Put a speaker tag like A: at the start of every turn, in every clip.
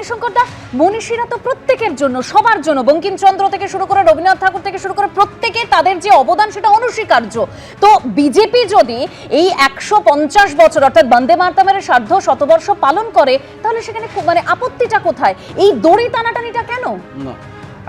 A: মণিশঙ্কর দা, মনীষীরা তো প্রত্যেকের জন্য, সবার জন্য, বঙ্কিমচন্দ্র থেকে শুরু করে রবীন্দ্রনাথ ঠাকুর থেকে শুরু করে প্রত্যেকে তাদের যে অবদান সেটা অনস্বীকার্য। তো বিজেপি যদি এই একশো পঞ্চাশ বছর, অর্থাৎ বন্দে মাতরমের সার্ধ শতবর্ষ পালন করে, তাহলে সেখানে মানে আপত্তিটা কোথায়? এই দড়ি টানাটানিটা কেন?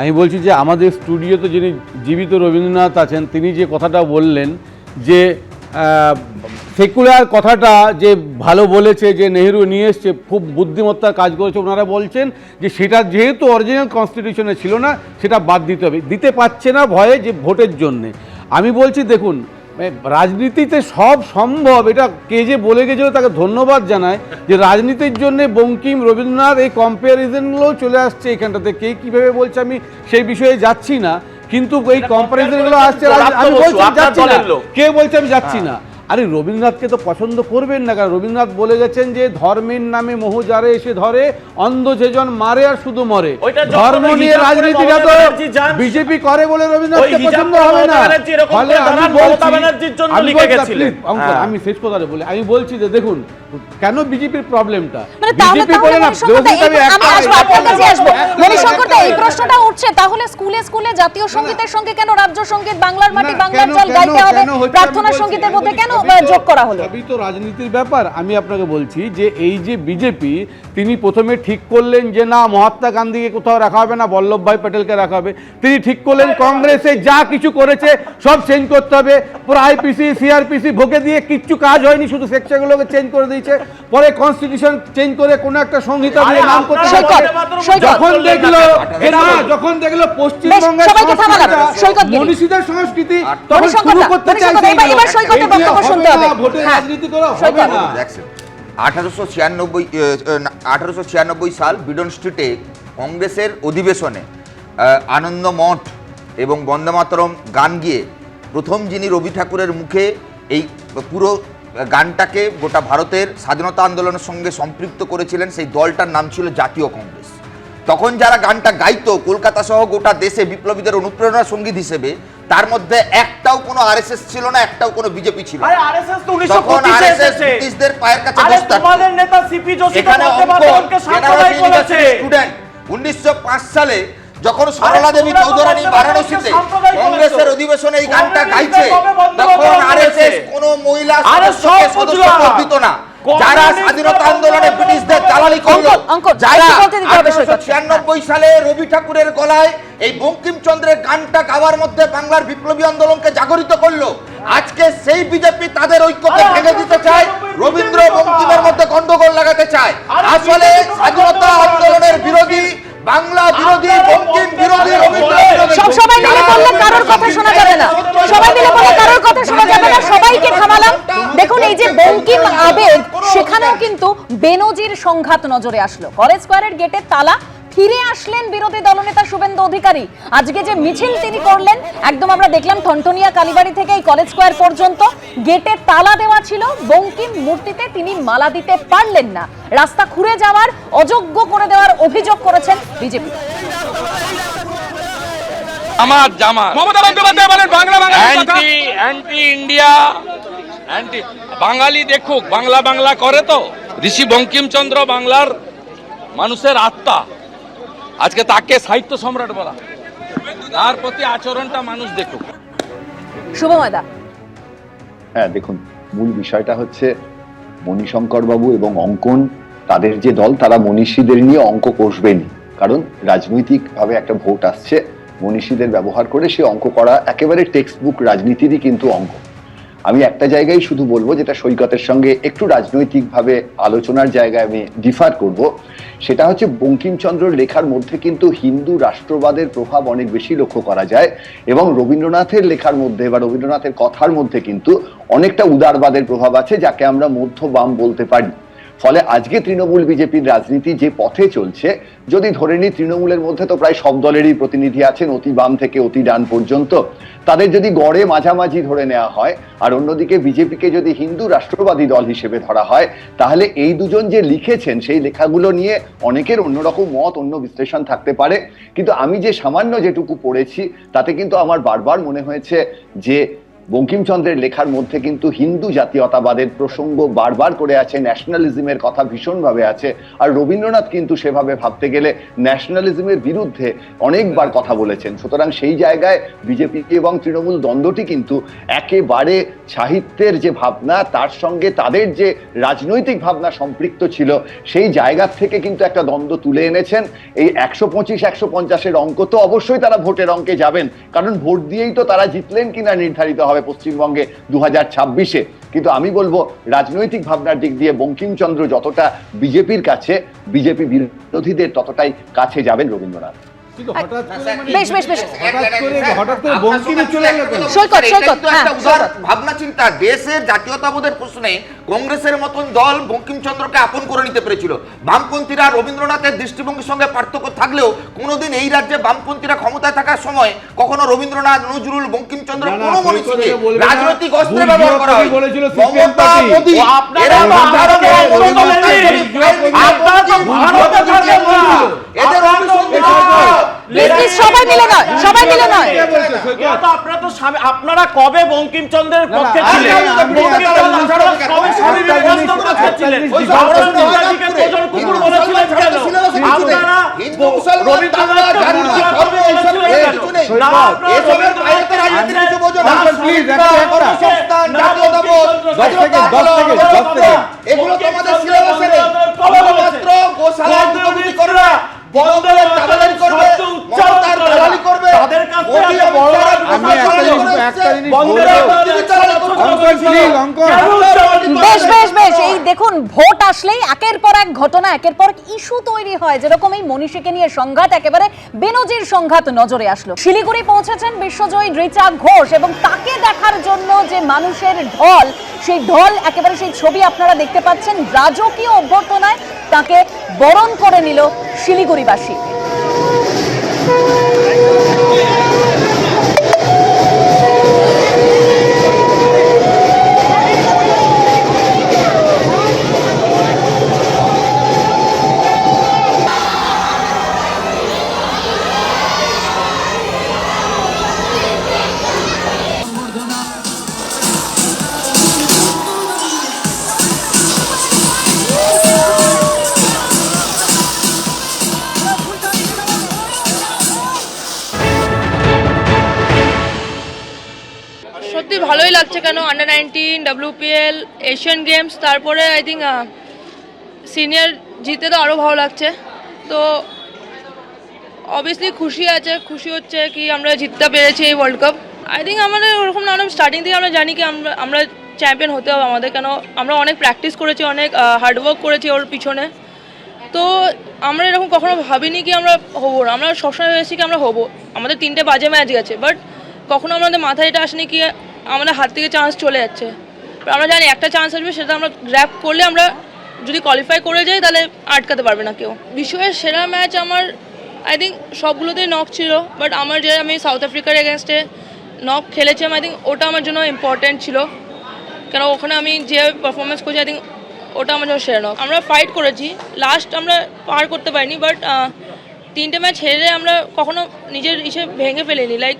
B: আমি বলছি যে আমাদের স্টুডিওতে যিনি জীবিত রবীন্দ্রনাথ আছেন, তিনি যে কথাটা বললেন যে সেকুলার কথাটা যে ভালো বলেছে, যে নেহেরু নিয়ে এসছে, খুব বুদ্ধিমত্তার কাজ করেছে ওনারা বলছেন যে সেটা যেহেতু অরিজিনাল কনস্টিটিউশনে ছিল না, সেটা বাদ দিতে হবে। দিতে পারছে না ভয়ে যে ভোটের জন্যে। আমি বলছি, দেখুন রাজনীতিতে সব সম্ভব। এটা কে যে বলে গেছিল তাকে ধন্যবাদ জানায় যে রাজনীতির জন্য বঙ্কিম রবীন্দ্রনাথ এই কম্প্যারিজনগুলোও চলে আসছে এখানটাতে। কে কীভাবে বলছে আমি সেই বিষয়ে যাচ্ছি না। কিন্তু এই কম্প্যারিজনগুলো আসছে আমি বলছি যাচ্ছি না। কে বলছে আমি যাচ্ছি না? আরে রবীন্দ্রনাথকে তো পছন্দ করবেন না কারণ রবীন্দ্রনাথ বলে গেছেন যে ধর্মের নামে মোহ যারে এসে ধরে অন্ধ যেজন মারে আর শুধু মরে। ধর্ম নিয়ে রাজনীতিটা তো বিজেপি করে বলে রবীন্দ্রনাথকে পছন্দ হবে না। ফলে আমি বলছি- আমি
C: হ্যাঁ।
B: আমি শেষ কথাটা বলি। আমি বলছি যে দেখুন কেন বিজেপির প্রবলেমটা?
A: মানে
B: বিজেপি বলে না
A: এই- আমি আসব আপনার কাছে আসব।
B: একটা-
A: মণিশঙ্কর দা এই প্রশ্নটা উঠছে তাহলে স্কুলে স্কুলে জাতীয় সঙ্গীতের সঙ্গে কেন রাজ্য সংগীত বাংলার মাটি বাংলার জল গাইতে হবে? প্রার্থনা সঙ্গীতের মধ্যে কেন যোগ করা হলো।
B: সবই তো রাজনীতির ব্যাপার। আমি আপনাকে বলছি যে এই যে বিজেপি তিনি প্রথমে ঠিক করলেন যে না মহাত্মা গান্ধীকে কোথাও রাখা হবে না বল্লভভাই প্যাটেলকে রাখা হবে। তিনি ঠিক করলেন কংগ্রেসে যা কিছু করেছে সব চেঞ্জ করতে হবে। পুরো আইপিসি সিআরপিসি ভোগে দিয়ে কিচ্ছু কাজ হয়নি শুধু সেকশনগুলোকে চেঞ্জ করে দিয়েছে। পরে কনস্টিটিউশন চেঞ্জ করে কোনো একটা সংহিতা দিয়ে নাম করতে। যখন দেখল না যখন দেখল পশ্চিমবঙ্গের
A: বেশ, সবাইকে থামালাম।
B: সংস্কৃতিটা
A: সৈকত গিরি।
B: মনীষীদের সংস্কৃতি তখন শুরু করতে চাইছে
A: শুনতে
B: হবে
A: হ্যাঁ।
D: দেখছেন আঠারোশো ছিয়ানব্বই আঠারোশো ছিয়ানব্বই সাল বিডন স্ট্রিটে কংগ্রেসের অধিবেশনে আনন্দ মঠ এবং বন্দে মাতরম গান গিয়ে প্রথম যিনি রবি ঠাকুরের মুখে এই পুরো গানটাকে গোটা ভারতের স্বাধীনতা আন্দোলনের সঙ্গে সম্পৃক্ত করেছিলেন সেই দলটার নাম ছিল জাতীয় কংগ্রেস। তখন যারা গানটা গাইতো কলকাতা সহ গোটা দেশে বিপ্লবীদের অনুপ্রেরণা সংগীত হিসেবে তার মধ্যে একটাও কোনো আরএসএস ছিল না একটাও কোনো বিজেপি ছিল
C: আরে আরএসএস তো 1925 এসেছে।
D: ব্রিটিশদের পায়ের কাছে বসে থাকতো।
C: তোমাদের নেতা সিপি তো বলেছে
D: স্টুডেন্ট সালে যখন সরলা দেবী চৌধুরানী বারাণসীতে কংগ্রেসের অধিবেশনে এই গানটা গাইছে তখন আরএসএস? কোন মহিলা সদস্যকে সদস্য দিত না যারা স্বাধীনতা আন্দোলনে ব্রিটিশদের? দালালি করল যারা। ছিয়ানব্বই সালে রবি ঠাকুরের গলায় এই বঙ্কিমচন্দ্রের গানটা গাওয়ার মধ্যে বাংলার বিপ্লবী আন্দোলনকে জাগরিত করল। আজকে সেই বিজেপি তাদের ঐক্যকে ভেঙে দিতে চায় রবীন্দ্র বঙ্কিমের মধ্যে গন্ডগোল লাগাতে চায়। আসলে স্বাধীনতা আন্দোলনের বিরোধী বাংলা বিরোধী বঙ্কিম বিরোধী রবীন্দ্র
A: সব সবাই মিলে বললে কারোর কথা শোনা যাবে না। সবাই মিলে বললে কারোর কথা শোনা যাবে না সবাইকে থামালাম এই আবেগ সেখানেও কিন্তু বেনজির সংঘাত নজরে আসলো। কলেজ স্কোয়ারের গেটের তালা ফিরে আসলেন বিরোধী দলনেতা শুভেন্দু অধিকারী। আজকে যে মিছিল তিনি করলেন একদম আমরা দেখলাম থনটনিয়া কালীবাড়ি থেকে এই কলেজ স্কোয়ার পর্যন্ত গেটে তালা দেওয়া ছিল। বঙ্কিম মূর্তিতে তিনি মালা দিতে পারলেন না। রাস্তা খুঁড়ে যাওয়ার অযোগ্য করে দেওয়ার অভিযোগ করেছেন বিজেপি।
E: জামাত জামাত।
F: মমতা বন্দ্যোপাধ্যায় বলেন বাংলা কথা
E: অ্যান্টি অ্যান্টি ইন্ডিয়া বাঙালি দেখুক বাংলা বাংলা করে তো। ঋষি বঙ্কিমচন্দ্র বাংলার মানুষের আত্মা। আজকে তাকে সাহিত্য সম্রাট বলা তার প্রতি আচরণটা মানুষ দেখুক।
A: শুভময়দা
G: হ্যাঁ দেখুন মূল বিষয়টা হচ্ছে মণিশঙ্কর বাবু এবং অঙ্কন তাদের যে দল তারা মনীষীদের নিয়ে অঙ্ক কষবেনি। কারণ রাজনৈতিকভাবে একটা ভোট আসছে মনীষীদের ব্যবহার করে সে অঙ্ক করা একেবারে টেক্সট বুক রাজনীতিরই কিন্তু অঙ্ক। আমি একটা জায়গায় শুধু বলব যেটা সৈকতের সঙ্গে একটু রাজনৈতিকভাবে আলোচনার জায়গায় আমি ডিফার করব, সেটা হচ্ছে বঙ্কিমচন্দ্রর লেখার মধ্যে কিন্তু হিন্দু রাষ্ট্রবাদের প্রভাব অনেক বেশি লক্ষ্য করা যায় এবং রবীন্দ্রনাথের লেখার মধ্যে বা রবীন্দ্রনাথের কথার মধ্যে কিন্তু অনেকটা উদারবাদের প্রভাব আছে, যাকে আমরা মধ্য বাম বলতে পারি। ফলে আজকে তৃণমূল বিজেপির রাজনীতি যে পথে চলছে, যদি ধরে নিই তৃণমূলের মধ্যে তো প্রায় সব দলেরই প্রতিনিধি আছেন, অতি বাম থেকে অতি ডান পর্যন্ত। তাদের যদি গড়ে মাঝামাঝি ধরে নেওয়া হয়, আর অন্যদিকে বিজেপিকে যদি হিন্দু রাষ্ট্রবাদী দল হিসেবে ধরা হয়, তাহলে এই দুজন যে লিখেছেন, সেই লেখাগুলো নিয়ে অনেকের অন্যরকম মত, অন্য বিশ্লেষণ থাকতে পারে। কিন্তু আমি যে সামান্য যেটুকু পড়েছি, তাতে কিন্তু আমার বারবার মনে হয়েছে যে বঙ্কিমচন্দ্রের লেখার মধ্যে কিন্তু হিন্দু জাতীয়তাবাদের প্রসঙ্গ বারবার করে আছে, ন্যাশনালিজমের কথা ভীষণভাবে আছে। আর রবীন্দ্রনাথ কিন্তু সেভাবে ভাবতে গেলে ন্যাশনালিজমের বিরুদ্ধে অনেকবার কথা বলেছেন। সুতরাং সেই জায়গায় বিজেপি এবং তৃণমূল দ্বন্দ্বটি কিন্তু একেবারে সাহিত্যের যে ভাবনা, তার সঙ্গে তাদের যে রাজনৈতিক ভাবনা সম্পৃক্ত ছিল, সেই জায়গা থেকে কিন্তু একটা দ্বন্দ্ব তুলে এনেছেন। এই একশো পঁচিশ, একশো পঞ্চাশের অঙ্ক তো অবশ্যই তারা ভোটের অঙ্কে যাবেন। কারণ ভোট দিয়েই তো তারা জিতলেন কিনা নির্ধারিত হবে। পশ্চিমবঙ্গে দু হাজার ছাব্বিশে। কিন্তু আমি বলব রাজনৈতিক ভাবনার দিক দিয়ে বঙ্কিমচন্দ্র যতটা বিজেপির কাছে বিজেপি বিরোধীদের ততটাই কাছে যাবেন রবীন্দ্রনাথ।
B: করে মানে
A: বেশ বেশ বেশ।
B: হঠাৎ করে হঠাৎ করে বঙ্কিমে চলে এলো কেন?
A: সৈকত,
D: এটাই
A: সৈকত,
D: তো
A: হ্যাঁ।
D: ভাবনা চিন্তা দেশের জাতীয়তাবোধের প্রশ্নে কংগ্রেসের মতন দল বঙ্কিমচন্দ্রকে আপন করে নিতে পেরেছিল। বামপন্থীরা রবীন্দ্রনাথের দৃষ্টিভঙ্গির সঙ্গে পার্থক্য থাকলেও কোনোদিন এই রাজ্যে বামপন্থীরা ক্ষমতায় থাকার সময় কখনো রবীন্দ্রনাথ নজরুল বঙ্কিমচন্দ্র কোনো মনীষীকে। রাজনৈতিক অস্ত্রে ব্যবহার করা হয়। মমতা। মোদি। এদের
A: প্লিজ সবাই মিলে নয় সবাই মিলে নয়।
C: আপনারা তো আপনারা কবে বঙ্কিমচন্দ্রের পক্ষে ছিলেন।
D: এগুলো তোমাদের সিলেবাসে নেই। শুধুমাত্র গোশালা উদ্যোগী করবে
C: বন্দে
D: দালালি করবে মমতার দালালি করবে
C: তাদের কাছ
D: মোদি
C: থেকে
D: অমিত
C: বড়
D: শাহরা
B: আমি
D: গোশালা
B: একটা
D: দালালি
B: জিনিস
D: করে
B: একটা
D: এসছে।
B: জিনিস
C: বন্দে
B: বলব।
C: ভারত
B: অঙ্কন, please, অঙ্কন।
A: বেশ বেশ বেশ এই দেখুন ভোট আসলেই একের পর এক ঘটনা একের পর ইস্যু তৈরি হয়। যেরকম এই মনীষীকে নিয়ে সংঘাত একেবারে বেনজির সংঘাত নজরে আসলো। শিলিগুড়ি পৌঁছেছেন বিশ্বজয়ী রিচা ঘোষ এবং তাকে দেখার জন্য যে মানুষের ঢল সেই ঢল একেবারে সেই ছবি আপনারা দেখতে পাচ্ছেন রাজকীয় অভ্যর্থনায় তাকে বরণ করে নিল শিলিগুড়িবাসী।
H: লাগছে কেন? Under nineteen WPL Asian games তারপরে আই থিঙ্ক সিনিয়র জিতে তো আরও ভালো লাগছে। তো অবভিয়াসলি খুশি আছে, খুশি হচ্ছে কি আমরা জিততে পেরেছি এই ওয়ার্ল্ড কাপ আই থিঙ্ক আমাদের ওরকম না স্টার্টিং থেকে আমরা জানি কি আমরা আমরা চ্যাম্পিয়ন হতে হবে আমাদের। কেন? আমরা অনেক প্র্যাকটিস করেছি, অনেক হার্ডওয়ার্ক করেছি ওর পিছনে। তো আমরা এরকম কখনো ভাবিনি কি আমরা হব না। আমরা সবসময় ভেবেছি কি আমরা হব। আমাদের তিনটে বাজে ম্যাচ গেছে বাট কখনো আমাদের মাথায় এটা আসেনি কি আমাদের হাত থেকে চান্স চলে যাচ্ছে। আমরা জানি একটা চান্স আসবে, সেটা আমরা গ্র্যাপ করলে আমরা যদি কোয়ালিফাই করে যাই, তাহলে আটকাতে পারবে না কেউ। বিশ্বের সেরা ম্যাচ আমার আই থিঙ্ক সবগুলোতেই নক ছিল বাট আমার যে আমি সাউথ আফ্রিকার এগেনস্টে নক খেলেছিলাম আই থিঙ্ক ওটা আমার জন্য ইম্পর্ট্যান্ট ছিল। কেন ওখানে আমি যে পারফরমেন্স করছি আই থিঙ্ক ওটা আমার জন্য সেরা নক আমরা ফাইট করেছি লাস্ট আমরা পার করতে পারিনি বাট তিনটে ম্যাচ হেরে আমরা কখনো নিজের ইসে ভেঙে ফেলিনি। লাইক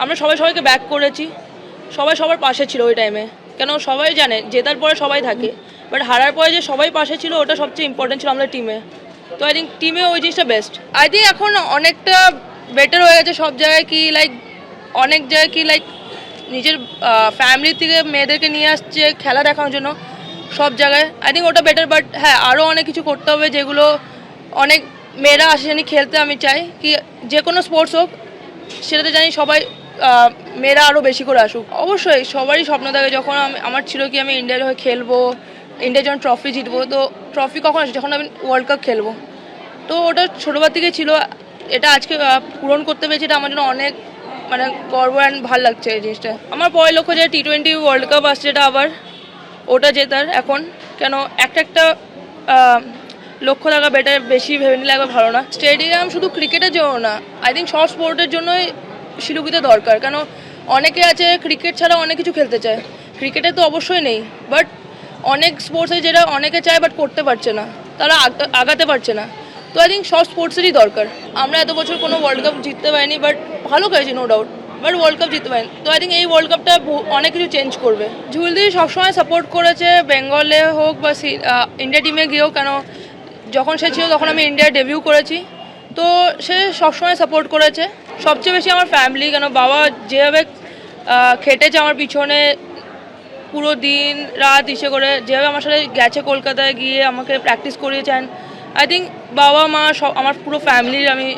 H: আমরা সবাই সবাইকে ব্যাক করেছি। সবাই সবার পাশে ছিল ওই টাইমে কেন সবাই জানে, জেতার পরে সবাই থাকে। বাট হারার পরে যে সবাই পাশে ছিল, ওটা সবচেয়ে ইম্পর্টেন্ট ছিল আমাদের টিমে তো আই থিঙ্ক টিমে ওই জিনিসটা বেস্ট আই থিঙ্ক এখন অনেকটা বেটার হয়ে গেছে সব জায়গায় কি লাইক অনেক জায়গায় কি লাইক নিজের ফ্যামিলি থেকে মেয়েদেরকে নিয়ে আসছে, খেলা দেখানোর জন্য সব জায়গায়। আই থিঙ্ক ওটা বেটার বাট হ্যাঁ আরও অনেক কিছু করতে হবে যেগুলো অনেক মেয়েরা আসে জানি খেলতে আমি চাই। কি, যে কোনো স্পোর্টস হোক, সেটাতে জানি সবাই মেয়েরা আরও বেশি করে আসুক। অবশ্যই সবারই স্বপ্ন থাকে যখন আমার ছিল কি আমি ইন্ডিয়ার হয়ে খেলব ইন্ডিয়া যখন ট্রফি জিতবো, তো ট্রফি কখন আসে? যখন আমি ওয়ার্ল্ড কাপ খেলব। তো ওটা ছোটোবার থেকে ছিল। এটা আজকে পূরণ করতে পেরেছি। এটা আমার জন্য অনেক মানে গর্ব অ্যান্ড ভালো লাগছে এই জিনিসটা। আমার পরের লক্ষ্য যে টি টোয়েন্টি ওয়ার্ল্ড কাপ আসছে, এটা আবার ওটা জেতার এখন। কেন? একটা একটা লক্ষ্য থাকা বেটার বেশি ভেবে নিলে একবার ভালো না। স্টেডিয়াম শুধু ক্রিকেটের জন্য না আই থিঙ্ক সব স্পোর্টের জন্যই শিলুকিতে দরকার। কেন অনেকে আছে ক্রিকেট ছাড়া অনেক কিছু খেলতে চায়। ক্রিকেটে তো অবশ্যই নেই। বাট অনেক স্পোর্টসে যেটা অনেকে চায় বাট করতে পারছে না। তারা আগাতে পারছে না। তো আই থিঙ্ক সব স্পোর্টসেরই দরকার। আমরা এত বছর কোনো ওয়ার্ল্ড কাপ জিততে পারিনি বাট ভালো খেলেছি no doubt but world cup জিততে পারেন। তো আই থিঙ্ক এই ওয়ার্ল্ড কাপটা অনেক কিছু চেঞ্জ করবে। ঝুলদি সবসময় সাপোর্ট করেছে বেঙ্গলে হোক বা ইন্ডিয়া টিমে গিয়েও। কেন যখন সে ছিল তখন আমি ইন্ডিয়া ডেবিউ করেছি। তো সে সবসময় সাপোর্ট করেছে। সবচেয়ে বেশি আমার ফ্যামিলি কেন বাবা যেভাবে খেটেছে আমার পিছনে পুরো দিন রাত ইসে করে, যেভাবে আমার সাথে গেছে কলকাতায় গিয়ে আমাকে প্র্যাকটিস করিয়েছেন আই থিঙ্ক বাবা মা সব, আমার পুরো ফ্যামিলির আমি